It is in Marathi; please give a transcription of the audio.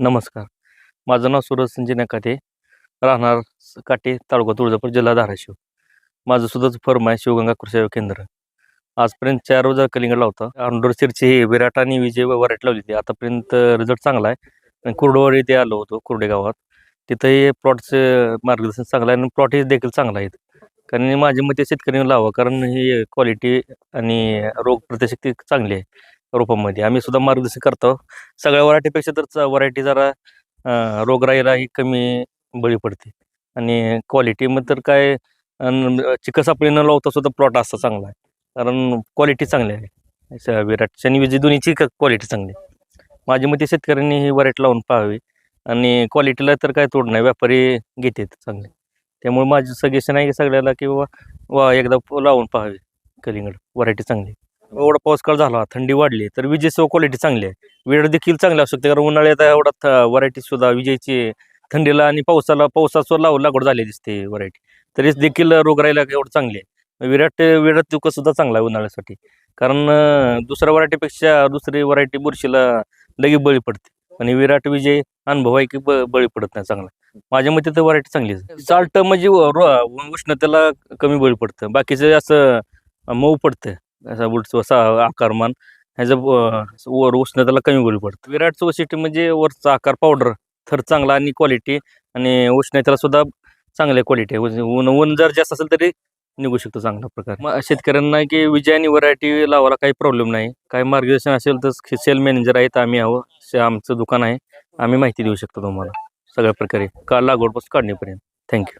नमस्कार. माझं नाव सूरज संजय नकाते राहणार काटे तालुका तुळजापूर जिल्हा धाराशिव. माझं सुद्धाच फर्म आहे शिवगंगा कृषी सेवा केंद्र. आजपर्यंत चार रोजा कलिंगड होता अंडोर सिरची हे विराट आणि विजय वराट लावली होती. आतापर्यंत रिझल्ट चांगला आहे. आणि कुर्डवाडी ते आलो होतो कुर्डे गावात. तिथंही प्लॉटचं मार्गदर्शन चांगलं आहे आणि प्लॉट हे देखील चांगला आहे कारण माझ्या मते शेतकऱ्यांनी लावा. कारण ही क्वालिटी आणि रोग प्रतिशक्ती चांगली आहे. रोपामध्ये. आम्ही सुद्धा मार्गदर्शन करतो. सगळ्या व्हरायटीपेक्षा तर व्हरायटी जरा रोगराईला ही कमी बळी पडते. आणि क्वालिटीमध्ये तर काय चिकसापळी न लावता सुद्धा प्लॉट असा चांगला आहे. कारण क्वालिटी चांगली आहे. अशा विराट आणि विजय दोन्हीची क्वालिटी चांगली आहे. माझ्या मते शेतकऱ्यांनी ही व्हरायटी लावून पाहावी. आणि क्वालिटीला तर काय तोड नाही. व्यापारी घेतात चांगले. त्यामुळे माझं सजेशन आहे की सगळ्याला की बाबा वा एकदा लावून पाहावी. कलिंगड. व्हरायटी चांगली एवढा पाऊस काळ झाला थंडी वाढली तर विजेची क्वालिटी चांगली आहे. वेळ देखील चांगली असू शकते कारण उन्हाळ्यात एवढा व्हरायटी सुद्धा विजेची थंडीला आणि पावसाला पावसाचं लाव लागवड झाली दिसते व्हरायटी तरी देखील रोगराईला एवढं चांगली आहे. विराट विराट तुका सुद्धा चांगला आहे उन्हाळ्यासाठी. कारण दुसऱ्या व्हरायटीपेक्षा दुसरी व्हरायटी बुरशीला लगेच बळी पडते. आणि विराट विजय अनुभव आहे की बळी पडत नाही चांगला. माझ्या मते तर व्हरायटी चांगली चालतं म्हणजे उष्णतेला कमी बळी पडतं. बाकीचं असं मऊ पडतं. असा उलट असा आकारमान ह्याचं वर उष्णतेला कमी बळी पडतं. विराटचं वैशिष्ट्य म्हणजे वरचा आकार पावडर थर चांगला आणि क्वालिटी आणि उष्णतेला सुद्धा चांगल्या क्वालिटी आहे. म्हणजे ऊन ऊन जर जास्त असेल तरी निघू शकतो चांगल्या प्रकारे. मग शेतकऱ्यांना की विजय आणि व्हरायटी लावायला काही प्रॉब्लेम नाही. काही मार्गदर्शन असेल तर सेल मॅनेजर आहेत आम्ही आहो आमचं दुकान आहे. आम्ही माहिती देऊ शकतो तुम्हाला. सगळ्या प्रकारे. का लागवडपासून काढणीपर्यंत. थँक्यू